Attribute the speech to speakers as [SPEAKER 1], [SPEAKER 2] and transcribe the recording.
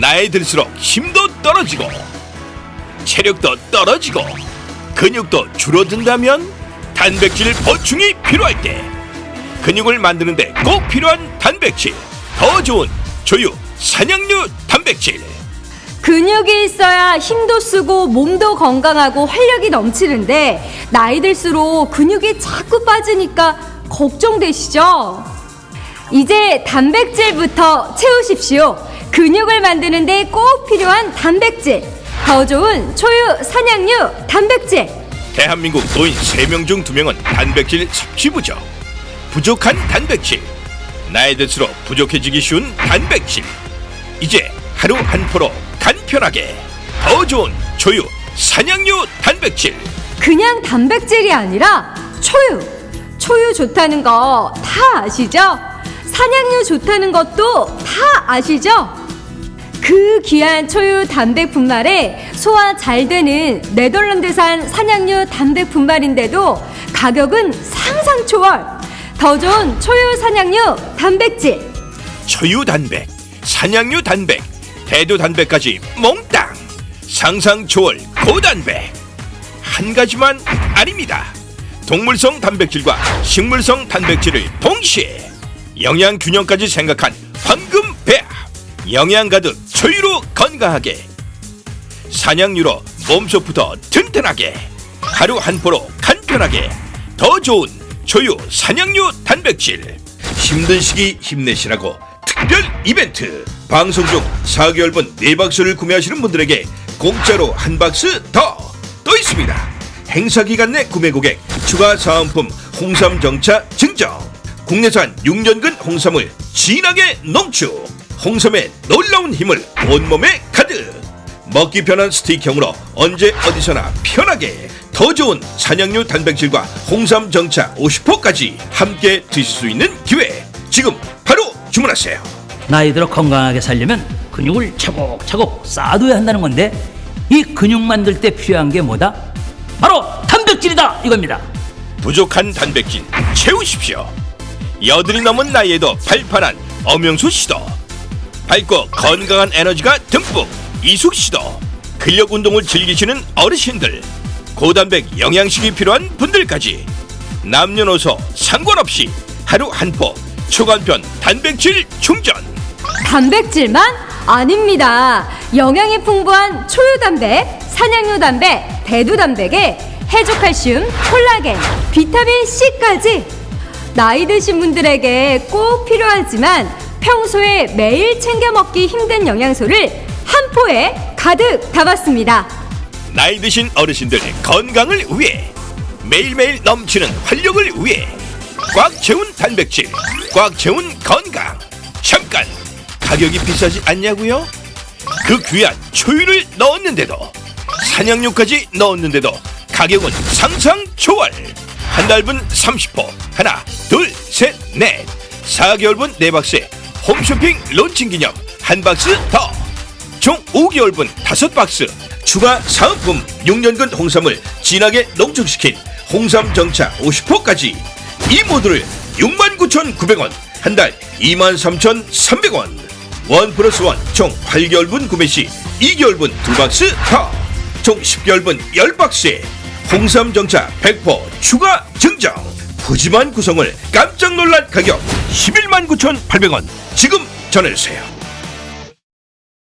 [SPEAKER 1] 나이 들수록 힘도 떨어지고 체력도 떨어지고 근육도 줄어든다면 단백질 보충이 필요할 때 근육을 만드는데 꼭 필요한 단백질 더 좋은 조유 산양류 단백질
[SPEAKER 2] 근육이 있어야 힘도 쓰고 몸도 건강하고 활력이 넘치는데 나이 들수록 근육이 자꾸 빠지니까 걱정되시죠? 이제 단백질부터 채우십시오. 근육을 만드는데 꼭 필요한 단백질. 더 좋은 초유 산양류 단백질.
[SPEAKER 1] 대한민국 노인 3명 중 2명은 단백질 섭취 부족 부족한 단백질 나이 들수록 부족해지기 쉬운 단백질 이제 하루 한 포로 간편하게 더 좋은 조유 산양류 단백질
[SPEAKER 2] 그냥 단백질이 아니라 초유. 초유 좋다는 거 다 아시죠? 산양류 좋다는 것도 다 아시죠? 그 귀한 초유 단백 분말에 소화 잘 되는 네덜란드산 산양류 단백 분말인데도 가격은 상상 초월. 더 좋은 초유 산양류 단백질.
[SPEAKER 1] 초유 단백 산양류 단백 대두 단백까지 몽땅 상상 초월 고단백 한 가지만 아닙니다 동물성 단백질과 식물성 단백질을 동시에 영양 균형까지 생각한 황금 배합 영양 가득 초유로 건강하게. 산양유로 몸속부터 튼튼하게. 하루 한 포로 간편하게. 더 좋은 조유 산양유 단백질. 힘든 시기 힘내시라고 특별 이벤트. 방송 중 4개월분 네박스를 구매하시는 분들에게 공짜로 한 박스 더. 또 있습니다. 행사 기간 내 구매 고객 추가 사은품 홍삼 정차 증정 국내산 6년근 홍삼을 진하게 농축 홍삼의 놀라운 힘을 온몸에 가득 먹기 편한 스틱형으로 언제 어디서나 편하게 더 좋은 산양류 단백질과 홍삼 정차 50호까지 함께 드실 수 있는 기회 지금 바로 주문하세요
[SPEAKER 3] 나이 들어 건강하게 살려면 근육을 차곡차곡 쌓아둬야 한다는 건데 이 근육 만들 때 필요한 게 뭐다? 바로 단백질이다 이겁니다.
[SPEAKER 1] 부족한 단백질 채우십시오 여든이 넘은 나이에도 팔팔한 엄영수 씨도 밝고 건강한 에너지가 듬뿍 이숙 씨도 근력 운동을 즐기시는 어르신들 고단백 영양식이 필요한 분들까지 남녀노소 상관없이 하루 한 포 초간편 단백질 충전
[SPEAKER 2] 단백질만 아닙니다. 영양이 풍부한 초유 단백, 산양류 단백, 대두 단백에 해조 칼슘, 콜라겐, 비타민 C까지 나이 드신 분들에게 꼭 필요하지만 평소에 매일 챙겨 먹기 힘든 영양소를 한 포에 가득 담았습니다.
[SPEAKER 1] 나이 드신 어르신들 건강을 위해 매일매일 넘치는 활력을 위해 꽉 채운 단백질, 꽉 채운 건강. 잠깐 가격이 비싸지 않냐고요? 그 귀한 초유를 넣었는데도 산양유까지 넣었는데도 가격은 상상 초월. 한 달분 30포 하나 둘 셋 넷. 4개월분 4박스에 홈쇼핑 론칭 기념. 한 박스 더. 총 5개월분 5박스. 추가 사은품 6년근 홍삼을 진하게 농축시킨 홍삼 정차 50호까지. 이 모두를 69,900원. 한 달 23,300원. 원 플러스 원 총 8개월분 구매 시 2개월분 2박스 더총 10개월분 10박스에 홍삼 정차 100포 추가 증정. 푸짐한 구성을 깜짝 놀랄 가격 11만 9,800원. 지금 전해주세요